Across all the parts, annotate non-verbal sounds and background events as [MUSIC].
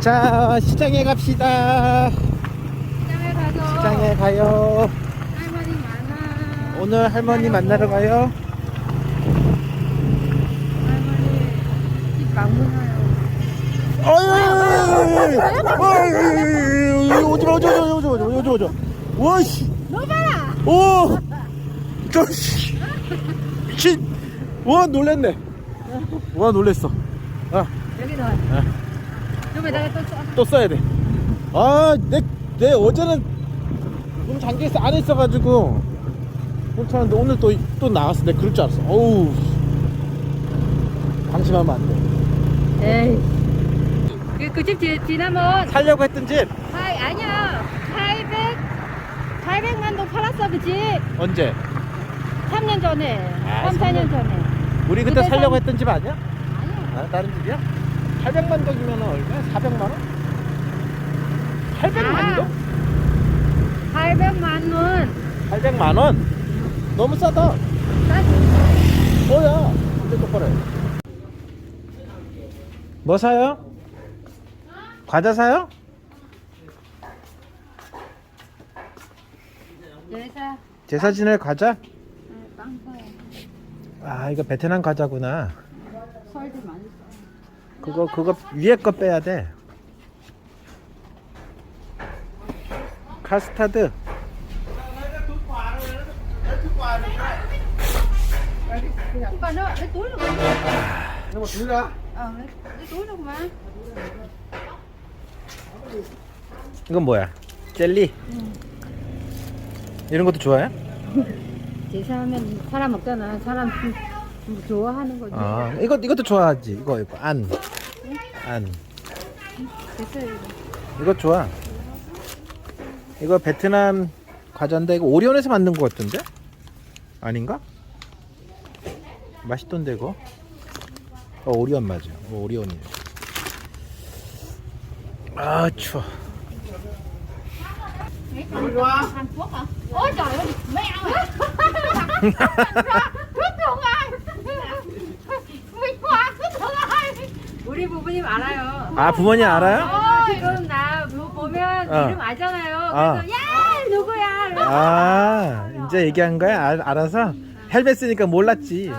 자 시장에 갑시다 시장에 가서 시장에 가요 할머니 많아. 오늘 할머니 만나러 가요 할머니 집 방문해요. 어이 오지마 오지마 오지마 오지마 오지마 오지마 와씨 너 봐라. 오 저씨 미친 와 놀랬네 와 놀랬어 아, 여기 넣어. 아. 여기다가 또 써. 또 써야 돼 아 내 내 어제는 좀 잠겨있어 안에 있어가지고 괜찮은데 오늘 또 또 나갔어 내가 그럴 줄 알았어 어우 방심하면 안 돼 에이. 그집 지나면 살려고 했던 집 하이 아니야. 800 800만 동 팔았어 그 집. 언제 3년 전에. 아, 3, 4년 전에. 우리 그때 그때 살려고 산- 했던 집 아니야? 아니야. 아, 다른 집이야? 800만 동이면 얼마야? 400만 원? 800만 아. 동? 800만 원. 800만 원? 너무 싸다. 뭐야? 근데 똑바로 해. 뭐 사요? 과자 사요? 여기서 제사 지낼 과자? 빵 사요. 아 이거 베트남 과자구나. 설도 많이 써. 그거 그거 위에 거 빼야 돼. 카스타드. Bà nó lấy túi được không? 이거 둘다. Ờ, lấy, lấy túi được mà. 이건 뭐야? 젤리? 이런 것도 좋아해? [LAUGHS] 제사하면 사람 먹잖아. 사람 좋아하는 거지. 아 이거 이것도 좋아하지. 이거 이거 안. 안. 이거 좋아. 이거 베트남 과자인데 이거 오리온에서 만든 것 같던데? 아닌가? 맛있던데 이거. 어 오리온 맞아. 어, 오리온이에요. 아 추워. Hàn Quốc hả? Ôi trời ơi, mèo à. 우리 부모님 알아요. 아 부모님 알아요? 어, 지금 나 보- 보면 어. 이름 알잖아요. 아. 그래서 야 누구야? 아 이제 얘기한 거야? 알, 알아서? 헬멧 쓰니까 몰랐지.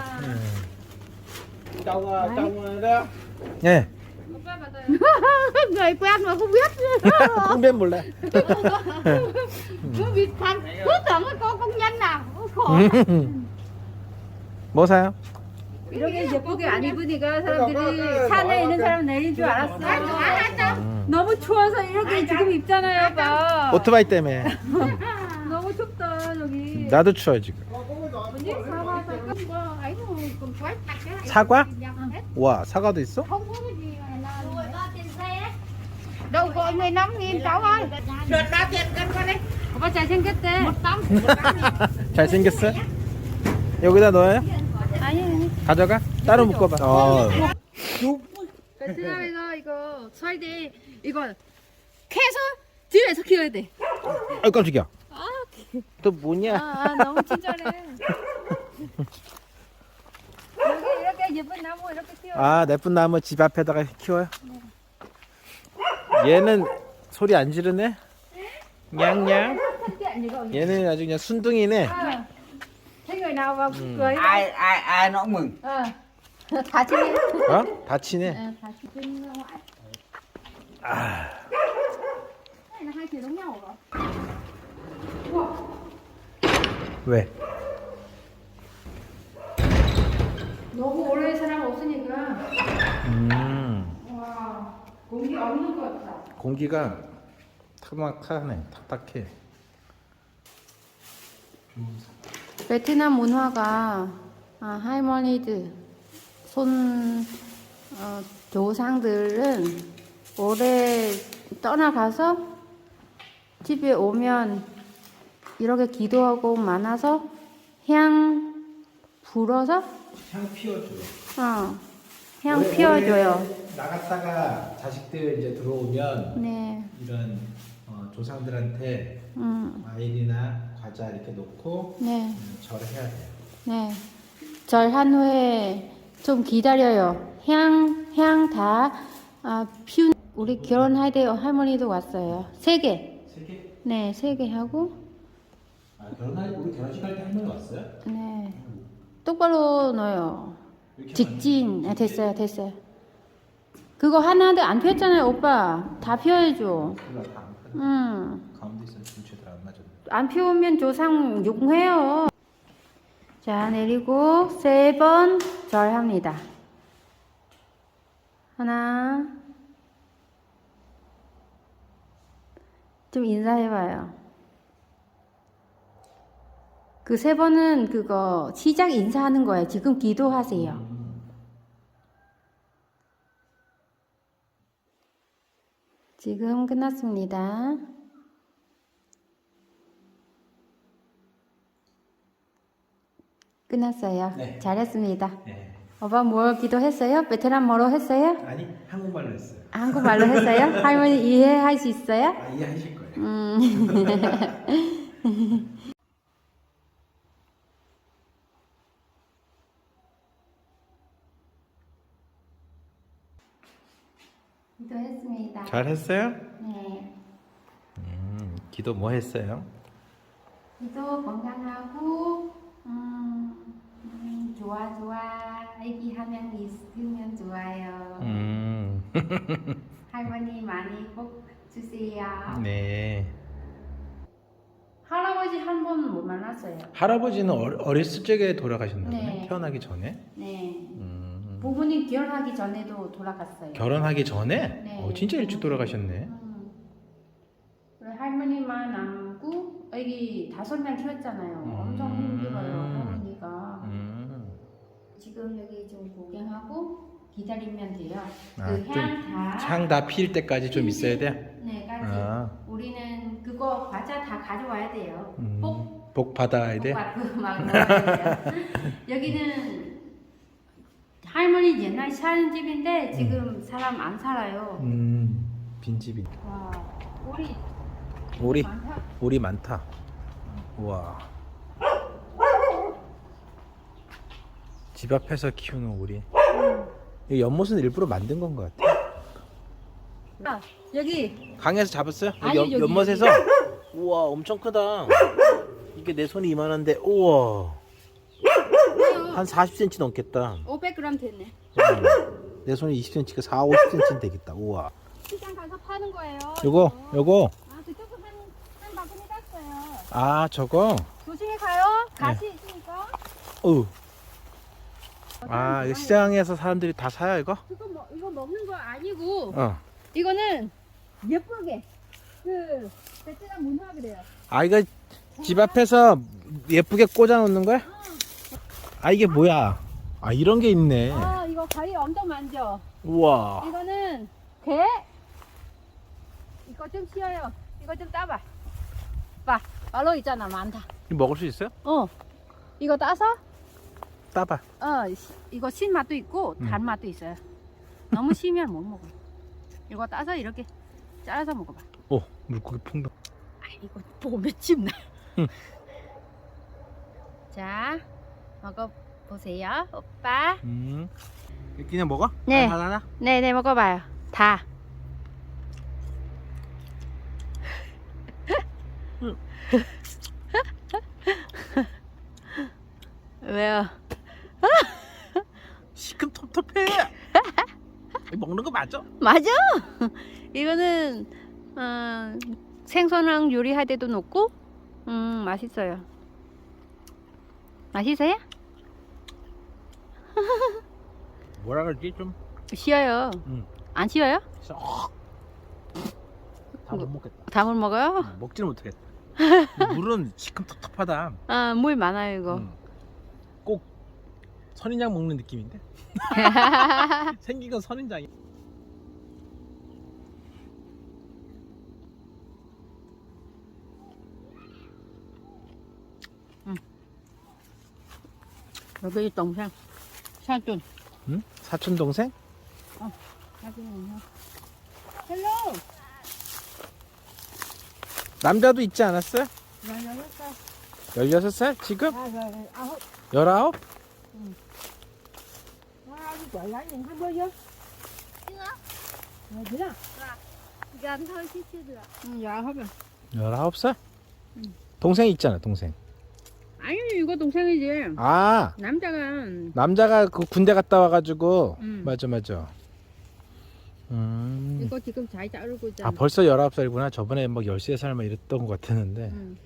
예. 오빠 맞아요. người quen mà không biết. 공변 몰라. cứ bị thằng cứ tưởng là con công nhân nào khổ. 뭐 사요? 이렇게 예쁘게 안 입으니까 사람들이 산에 있는 사람 내린 줄 알았어. 음. 너무 추워서 이렇게 지금 입잖아요, 오빠. 오토바이 때문에. [LAUGHS] 너무 춥다 여기. 나도 추워 지금. 언니 사과 뭐 아이고. 사과? 와 사과도 있어? Đâu có 15 nghìn cháu ơi Đợt ba tiền cân con đi Opa 잘생겼대 tấm [LAUGHS] 잘생겼어? 여기다 넣어요? 가져가? 따로 묶어봐. 어. 베트남에서 이거 설대 이거 캐서 집에서 키워야 돼. 아 깜짝이야. 아, 또 뭐냐? 아, 아 너무 친절해. 여기 이렇게 예쁜 나무 이렇게 키워. 아 예쁜 나무 집 앞에다가 키워요. 얘는 소리 안 지르네. 냥냥. 이거 얘는 아주 그냥 순둥이네. 아, thấy người nào vào cười ai ai ai nó cũng mừng ờ thả trên đi 어? 다치네. Ờ, thả trên ngoại 아. này là hai chiều giống nhau rồi 왜? 너무 오래 사람 없으니까 음. 와 공기 없는 것 같다. 공기가 타막하네. 탁탁해. 베트남 문화가 아, 할머니들, 손 어, 조상들은 오래 떠나가서 집에 오면 이렇게 기도하고 많아서 향 불어서 향 피워줘. 어, 향 피워줘요. 나갔다가 자식들 이제 들어오면 네, 이런 어, 조상들한테 음, 과일이나 과자 이렇게 놓고 네, 음, 절을 해야 돼요. 네. 절한 후에 좀 기다려요. 향, 향 다 아, 피운 우리 결혼할 때 할머니도 왔어요. 세 개. 세 개? 네, 세 개 하고. 아 결혼할 우리 결혼식 할 때 할머니 왔어요? 네. 똑바로 넣어요. 직진. 네, 됐어요, 됐어요. 그거 하나도 안 피웠잖아요, 오빠. 다다 음. 가운데 있어서 둘째들 안 맞아. 안 피우면 조상 용해요. 자, 내리고 세 번 절합니다. 하나. 좀 인사해봐요. 그 세 번은 그거 시작 인사하는 거예요. 지금 기도하세요. 지금 끝났습니다. 끝났어요. 네. 잘했습니다. 네. 오빠 뭐 기도했어요? 베트남 뭐로 했어요? 아니 한국말로 했어요. 한국말로 했어요? [LAUGHS] 할머니 이해할 수 있어요? 아 이해하실 거예요. 음. [LAUGHS] 기도했습니다. 잘했어요? 네. 음 기도 뭐 했어요? 기도 건강하고 좋아 좋아 애기 하면 있으면 좋아요. 음. [LAUGHS] 할머니 많이 꼭 주세요. 네. 할아버지 한 번 못 만났어요. 할아버지는 어, 어렸을 적에 돌아가셨나 보네. 네. 태어나기 전에. 네. 음. 부모님 결혼하기 전에도 돌아갔어요. 결혼하기 전에? 네. 어, 진짜 일찍 돌아가셨네. 음. 할머니만 남고 애기 다섯 명 키웠잖아요. 엄청 음. 힘들어요. 음. 지금 여기 좀 구경하고 기다리면 돼요. 아, 그좀 향다 향다필 때까지 좀 있어야 돼. 네, 까지. 아. 우리는 그거 과자 다 가져와야 돼요. 음. 복, 복 받아야 돼. 복 받고 막 넣어야 돼요. [LAUGHS] 여기는 할머니 옛날 사는 집인데 지금 사람 안 살아요. 음. 빈집이. 와, 우리 오리. 많다. 오리 많다. 우와. 집 앞에서 키우는 오리. 이 연못은 일부러 만든 건 것 같아. 아, 여기 강에서 잡았어요? 아니, 연, 여기, 연못에서? 우와, 엄청 크다. 이게 내 손이 이만한데, 우와. 한 40cm 넘겠다. 500g 됐네. 음. 내 손이 20cm가 4, 50cm 되겠다. 우와. 시장 가서 파는 거예요. 요거, 요거. 아, 그쪽은 한, 한 바구니 갔어요. 아, 저거. 조심히 가요. 가시 있으니까. 어우. 아, 이거 시장에서 사람들이 다 사요, 이거? 그거 뭐, 이거 먹는 거 아니고 어. 이거는 예쁘게 그 베트남 문화 그래요. 아, 이거 집 앞에서 예쁘게 꽂아 놓는 거야? 아, 이게 뭐야? 아, 이런 게 있네. 아 이거 가위 엄청 많죠. 우와. 이거는 게 이거 좀 씌어요. 이거 좀 따봐. 봐, 바로 있잖아 많다. 이거 먹을 수 있어요? 어, 이거 따서 따봐. 어 시- 이거 신 맛도 있고 음. 단 맛도 있어요. 너무 시면 못 먹어. 이거 따서 이렇게 잘라서 먹어봐. 오, 물고기 풍덩. 아 이거 보고 맷집 나. 응. [LAUGHS] 자 먹어 보세요, 오빠. 음. 그냥 먹어? 네. 하나, 하나? 네 네 먹어봐요. 다. [LAUGHS] [LAUGHS] 왜요? 이거 먹는 거 맞아? 맞아. [LAUGHS] 이거는 어, 생선랑 요리할 때도 넣고, 음 맛있어요. 맛있어요? [LAUGHS] 뭐라 그러지? 좀. 쉬어요. 응. 안 쉬어요? 다못 먹겠다. 다물 먹어요? 응, 먹지는 못하겠다. [LAUGHS] 물은 시큼 텁텁하다. 아, 물 많아요 이거. 응. 꼭 선인장 먹는 느낌인데? [LAUGHS] 생긴 건 선인장이. 여기 동생 사촌. 응? 사촌 동생? 사촌이요. 헬로. 남자도 있지 않았어요? 열여섯 16살? 지금? 아, 열 아홉. 19? 아, 열라니 한 번요. Gần thôi chứ chưa được. Dạ hết rồi. 19살? 동생 있잖아 동생 아니 이거 동생이지. 아 남자가 남자가 그 군대 갔다 와가지고 음. 맞아 맞아 음. 이거 지금 잘 자르고 있잖아. 아 벌써 19살이구나 저번에 막 13살 막 이랬던 것 같았는데 응.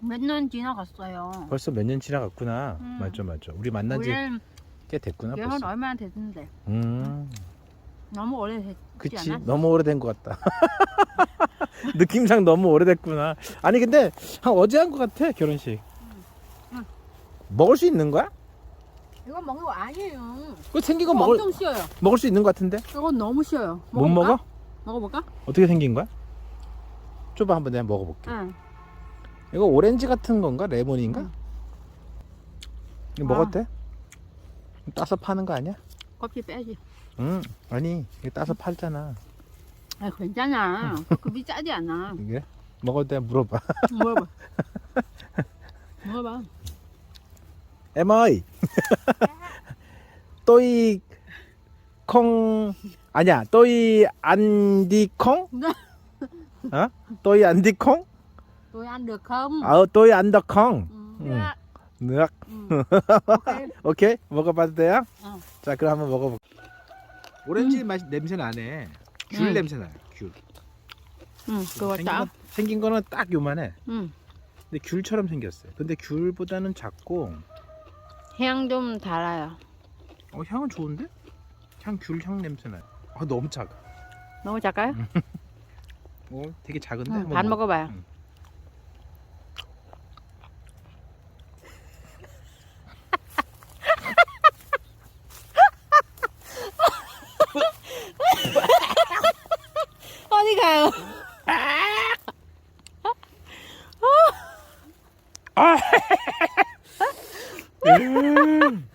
몇 년 지나갔어요. 벌써 몇 년 지나갔구나 음. 맞아 맞아 우리 만난 지 원래 꽤 됐구나 결혼 벌써 얼마나 됐는데 음 너무 오래됐지 그치 않아? 너무 오래된 것 같다 [LAUGHS] 느낌상 너무 오래됐구나 아니 근데 한 어제 한 것 같아 결혼식 응. 먹을 수 있는 거야? 이거 먹는 거 아니에요. 그거 생긴 거 이거 먹을 엄청 쉬워요. 먹을 수 있는 것 같은데 이거 너무 쉬워요. 못 먹어? 먹어볼까? 어떻게 생긴 거야? 줘봐 한번 내가 먹어볼게 응. 이거 오렌지 같은 건가 레몬인가? 응. 이거 아. 먹어도 돼? 따서 파는 거 아니야? 껍질 빼지. 응 아니 이거 따서 팔잖아 아 괜찮아. 급이 짜지 않아. 이게 먹어도 돼 물어봐 먹어봐. 먹어봐. ơi tôi không 아니야 hả tôi ăn đi không Tôi ăn được không? ờ tôi ăn được không Ừ. 응. nước Ừ. [LAUGHS] Ok. 오케이 먹어봐도 돼요? 어. 자 그럼 한번 먹어볼게 오렌지 맛 냄새 나네 귤 응. 냄새 나요 귤 응. 그거 생긴. 건, 생긴 거는 딱 요만해 응. 근데 귤처럼 생겼어요 근데 귤보다는 작고 향좀 달아요. 어, 향은 좋은데? 향 귤 향 냄새 나요 아 너무 작아 너무 작아요? [LAUGHS] 어, 되게 작은데 응, 한번 반 먹어. 먹어봐요. 응. 어디 가요? 음.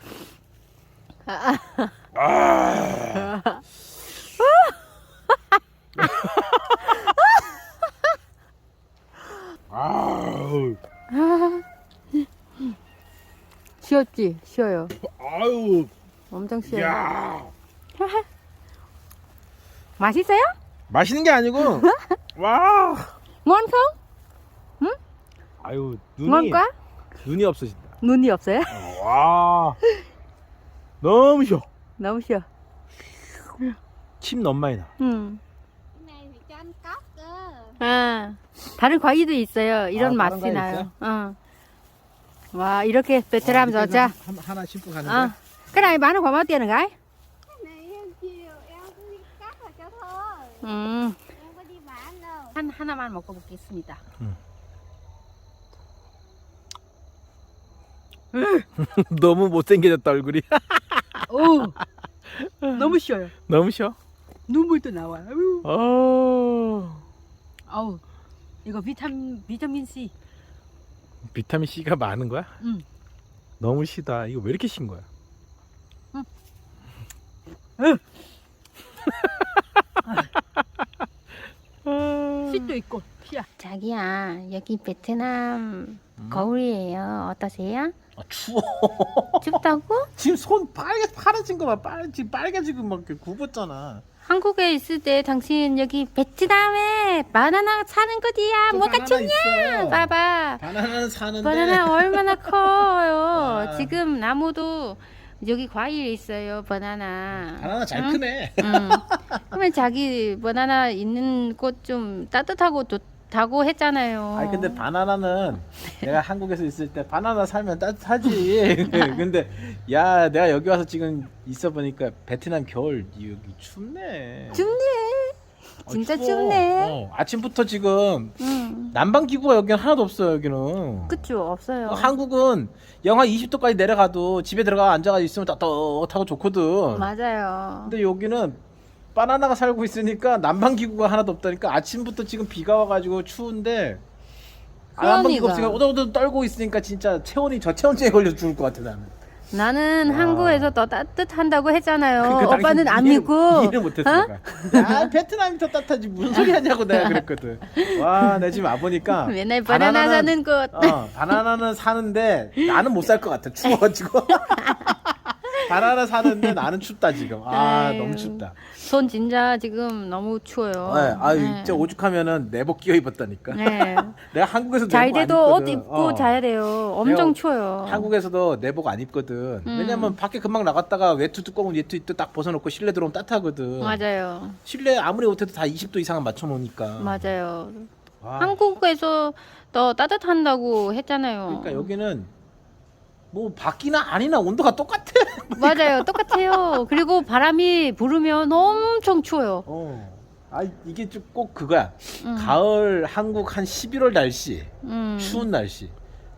아우 쉬었지? 쉬어요. 아유 엄청 쉬어요. 야 [LAUGHS] 맛있어요? 맛있는 게 아니고 [LAUGHS] 와 không? 아유 눈이 quá? 눈이 없어진다 눈이 없어요? 와 너무 쉬워 너무 쉬어. 침 너무 많이 나 응. này phải cho ăn cóc cơ 아, 다른 과일도 있어요. 이런 아, 다른 맛이 과일 나요. 응. 와, 이렇게 베트남 어, 여자. 한- 하나 심고 가는 아, 거야? em cứ đi cắt vào cho thôi 음, 한 하나만 먹어보겠습니다. 너무 못생겨졌다 얼굴이 오, 너무 쉬어요. 너무 쉬워 눈물도 나와요. 어... 어우, 이거 비타민 비타민 C. 비타민 C가 많은 거야? 응. 너무 시다 이거 왜 이렇게 신 거야? 아. 씨도 [LAUGHS] 있고. 씨야. 자기야 여기 베트남 거울이에요 어떠세요? 아, 추워 춥다고? 지금 손 빨개 파래진 거봐 빨 지금 빨개지고 막 이렇게 굽었잖아 한국에 있을 때 당신 여기 베트남에 바나나 사는 거지야 저 뭐가 바나나 있어. 봐봐 바나나는 사는데 바나나 얼마나 [LAUGHS] 커요 와. 지금 나무도 여기 과일 있어요 바나나 바나나 잘 응? 크네 응. 그러면 자기 바나나 있는 곳 좀 따뜻하고 좋 다고 했잖아요. 아니 근데 바나나는 내가 한국에서 있을 때 바나나 살면 따뜻하지. [LAUGHS] 근데 야 내가 여기 와서 지금 있어 보니까 베트남 겨울 여기 춥네. 춥네. 어, 진짜 추워. 춥네. 어, 아침부터 지금 응 난방 기구가 여기는 하나도 없어요 여기는. 그쵸 없어요. 어, 한국은 영하 20도까지 내려가도 집에 들어가 앉아가지고 있으면 따뜻하고 좋거든. 맞아요. 근데 여기는 바나나가 살고 있으니까 난방 기구가 하나도 없다니까 아침부터 지금 비가 와가지고 추운데 아, 난방 기구 그러니까. 없으니까 오도오도 떨고 있으니까 진짜 체온이 저체온증에 걸려 죽을 것 같아 나는. 나는 와. 한국에서 더 따뜻한다고 했잖아요. 그러니까 오빠는 안 이해를- 믿고. 이해를 못했어 내가. 야 베트남이 더 따뜻하지. 무슨 소리 하냐고 내가 [LAUGHS] 그랬거든. 와 내 지금 와보니까 맨날 바나나 사는 곳. 어, 바나나는 사는데 나는 못 살 것 같아. 추워가지고 [LAUGHS] 바나나 사는데 나는 춥다 지금. 아 아유. 너무 춥다. 손 진짜 지금 너무 추워요. 네, 아 네. 진짜 오죽하면 내복 끼어 입었다니까. 네. [LAUGHS] 내가 한국에서 잘 내복 안 때도 옷 입거든. 입고 어. 자야 돼요. 엄청 추워요. 한국에서도 내복 안 입거든. 음. 왜냐면 밖에 금방 나갔다가 외투 두꺼운 외투 입고 딱 벗어놓고 실내 들어오면 따뜻하거든. 맞아요. 실내 아무리 못해도 다 20도 이상은 맞춰 놓으니까. 맞아요. 와, 한국에서 더 따뜻한다고 했잖아요. 그러니까 여기는 뭐 밖이나 아니나 온도가 똑같아. [LAUGHS] 맞아요. 똑같아요. 그리고 바람이 부르면 엄청 추워요. 어. 아 이게 좀 꼭 그거야. 음. 가을 한국 한 11월 날씨, 음. 추운 날씨,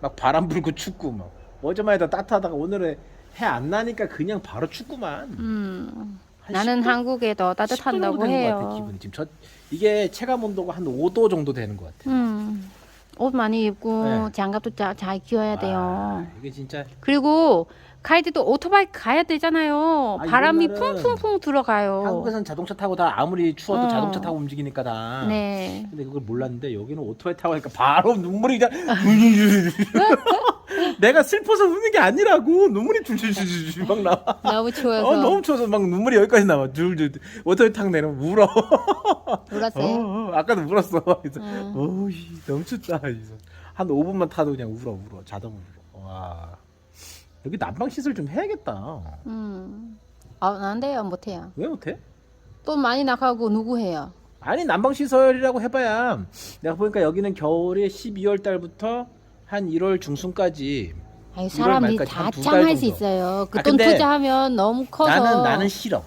막 바람 불고 춥고 막 어제만 해도 따뜻하다가 오늘은 해 안 나니까 그냥 바로 춥구만. 음. 한 나는 10도? 한국에 더 10도 정도 따뜻한다고 되는 것 해요. 같아, 기분이 지금 저 이게 체감 온도가 한 5도 정도 되는 것 같아. 음. 옷 많이 입고 네. 장갑도 자, 잘 끼워야 돼요. 아, 이게 진짜 그리고 갈 때도 오토바이 가야 되잖아요. 아, 바람이 이런 날은 풍풍풍 들어가요. 한국에서는 자동차 타고 다 아무리 추워도 어. 자동차 타고 움직이니까 다. 네. 근데 그걸 몰랐는데 여기는 오토바이 타고 하니까 바로 눈물이 그냥 [LAUGHS] 내가 슬퍼서 우는 게 아니라고 눈물이 줄줄줄줄 막 나와. 너무 추워서 어 너무 추워서 막 눈물이 여기까지 나와. 줄줄 오토바이 타고 내리면 울어. 어, 울었어요. 어, 아까도 울었어. 그래서 음. 어이 너무 춥다. 그래서 한 5분만 타도 그냥 울어 울어 자동으로. 와 여기 난방 시설 좀 해야겠다. 음. 아, 안 돼요. 못 해요. 왜 못해? 돈 많이 나가고 누구 해요? 아니 난방 시설이라고 해봐야 내가 보니까 여기는 겨울에 12월 달부터 한 1월 중순까지 아니, 1월 사람이 다 짱할 수. 있어요. 그 아, 돈 근데 투자하면 너무 커서. 나는 나는 싫어.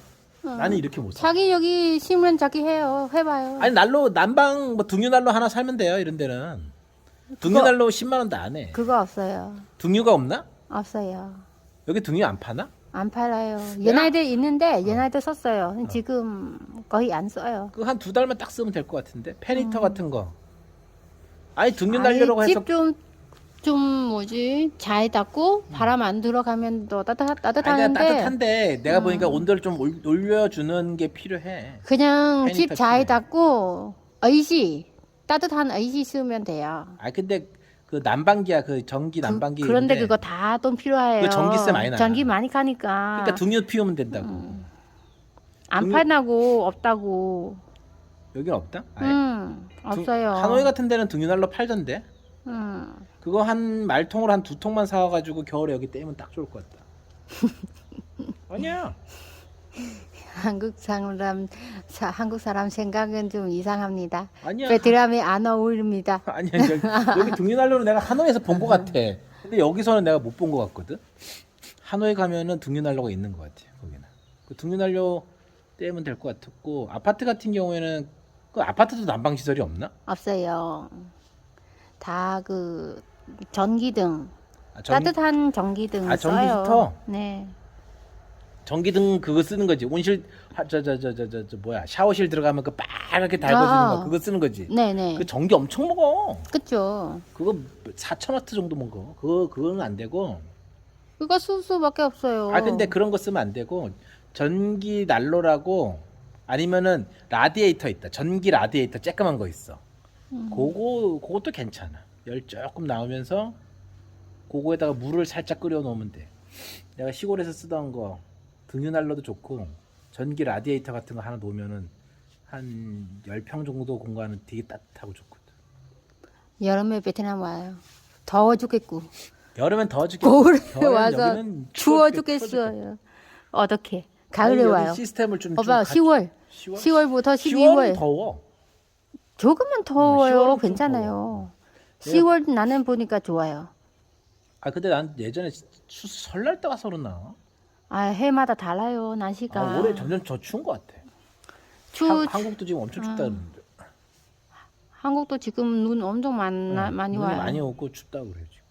어. 나는 이렇게 못 살. 자기 여기 신문 자기 해요. 해봐요. 아니 난로 난방 뭐 등유난로 하나 살면 돼요 이런 데는. 등유난로 10만 원도 안 해. 그거 없어요. 등유가 없나? 없어요. 여기 등유 안 파나? 안 팔아요. 옛날에 있는데 옛날에 썼어요. 지금 거의 안 써요. 그 한 두 달만 딱 쓰면 될 것 같은데 페니터 같은 거. 아니 등유난로라고 해서 집 좀 좀 뭐지 잘 닫고 바람 안 들어가면 더 따뜻 아니 그러니까 따뜻한데 따뜻한데 내가 음. 보니까 온도를 좀 올- 올려주는 게 필요해. 그냥 페니터 집잘 필요해. 닫고 의지 따뜻한 의지 쓰면 돼요. 아 근데 그 난방기야 그 전기 난방기. 그, 그런데 있는데 그거 다 돈 필요해요. 그거 전기세 많이 나요. 전기 많이 가니까. 그러니까 등유 피우면 된다고. 안 등유- 팔나고 없다고. 여기 없다? 아예? 음 등- 없어요. 하노이 같은 데는 등유난로 팔던데. 음. 그거 한 말통으로 한 두 통만 사와가지고 겨울에 여기 떼면 딱 좋을 것 같다. [LAUGHS] 아니야. 한국 사람 사, 한국 사람 생각은 좀 이상합니다. 아니야. 베트남에 안 어울립니다. [LAUGHS] 아니야. 여기, [LAUGHS] 여기 등유난로는 내가 하노이에서 본 것 같아. 근데 여기서는 내가 못 본 것 같거든. 하노이 가면은 등유난로가 있는 것 같아. 거기는. 그 등유난로 떼면 될 것 같았고 아파트 같은 경우에는 그 아파트도 난방 시설이 없나? 없어요. 다 그 전기등 아, 전, 따뜻한 전기등 아, 전기 써요. 히터? 네. 전기등 그거 쓰는 거지. 온실 저저저 저 저 뭐야 샤워실 들어가면 그 빨갛게 달궈지는 아. 거 그거 쓰는 거지. 네 네. 그 전기 엄청 먹어. 그쵸. 그거 4천 와트 정도 먹어. 그거 그거는 안 되고. 그거 쓸 수밖에 없어요. 아 근데 그런 거 쓰면 안 되고 전기 난로라고 아니면은 라디에이터 있다. 전기 라디에이터 쬐끄만 거 있어. 음. 그거 그것도 괜찮아. 열 조금 나오면서 그거에다가 물을 살짝 끓여 놓으면 돼. 내가 시골에서 쓰던 거 등유 난로도 좋고 전기 라디에이터 같은 거 하나 놓으면은 한 10평 정도 공간은 되게 따뜻하고 좋거든. 여름에 베트남 와요. 더워 죽겠고 여름엔 더워 죽겠고 겨울에 와서 추워 죽겠- 추워 죽겠어요. 어떻게? 가을에 와요. 시스템을 좀 봐봐, 좀 10월. 10월? 10월 부터 10월은 12월. 더워. 조금만 더워요. 10월은 좀 괜찮아요. 네. 10월 나는 보니까 좋아요. 아 근데 난 예전에 추, 설날 때 와서 그러나 아 해마다 달라요 날씨가. 아, 올해 점점 더 추운 것 같아. 추 한, 한국도 지금 엄청 춥다 아. 그러는데 한국도 지금 눈 엄청 많, 나, 응, 많이 눈이 와요. 많이 오고 춥다 그래 지금.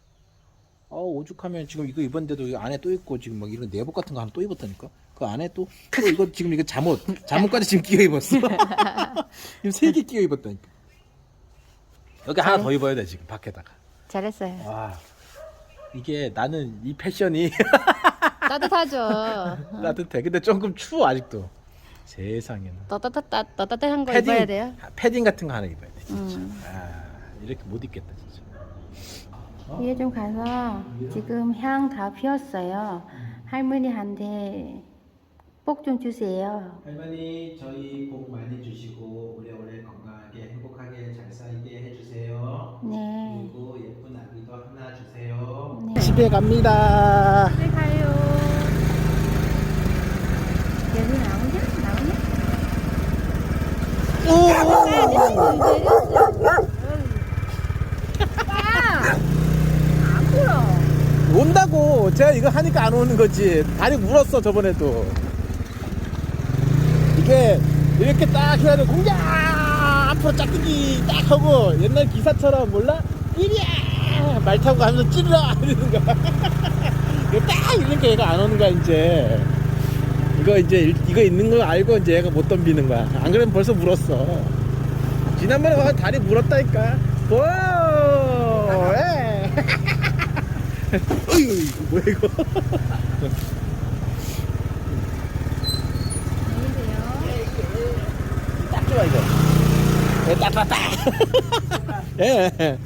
아 오죽하면 지금 이거 입었는데도 이 안에 또 입고 지금 막 이런 내복 같은 거 하나 또 입었다니까. 그 안에 또, 또 이거 지금 이거 잠옷 잠옷까지 지금 끼워 입었어. [LAUGHS] 지금 세 개 끼워 입었다니까. 여기 하나 더 입어야 돼 지금 밖에다가. 잘했어요. 와 이게 나는 이 패션이 [LAUGHS] 따뜻하죠. 따뜻해. 근데 조금 추워 아직도. 세상에는. 더 따뜻 따, 더 따뜻한 거 입어야 돼요. 패딩 같은 거 하나 입어야 돼. 진짜. 음. 아 이렇게 못 입겠다 진짜. 위에 좀 가서 지금 향 다 피었어요. 할머니한테 복 좀 주세요. 할머니 저희 복 많이 주시고 오래오래 건강하게 행복하게 잘 살게 해주세요. 네. 그리고 예쁜 아기도 하나 주세요. 네. 집에 갑니다. 집에 가요. 여기 나오냐? 나오냐? 안 불어. 온다고 제가 이거 하니까 안 오는 거지 다리 물었어 저번에도 이게 이렇게 딱 해가지고 공장 앞으로 짝대기 딱 하고 옛날 기사처럼 몰라? 이리야! 말 타고 가면서 찌르라! [LAUGHS] 이러는 거야. 딱 이러니까 얘가 안 오는 거야 이제. 이거 이제 일- 이거 있는 거 알고 이제 얘가 못 덤비는 거야. 안 그러면 벌써 물었어. 지난번에 와서 다리 물었다니까. 오 예. [LAUGHS] 어휴 뭐야 이거 딱 좋아 이거 딱, 딱, 딱. 예.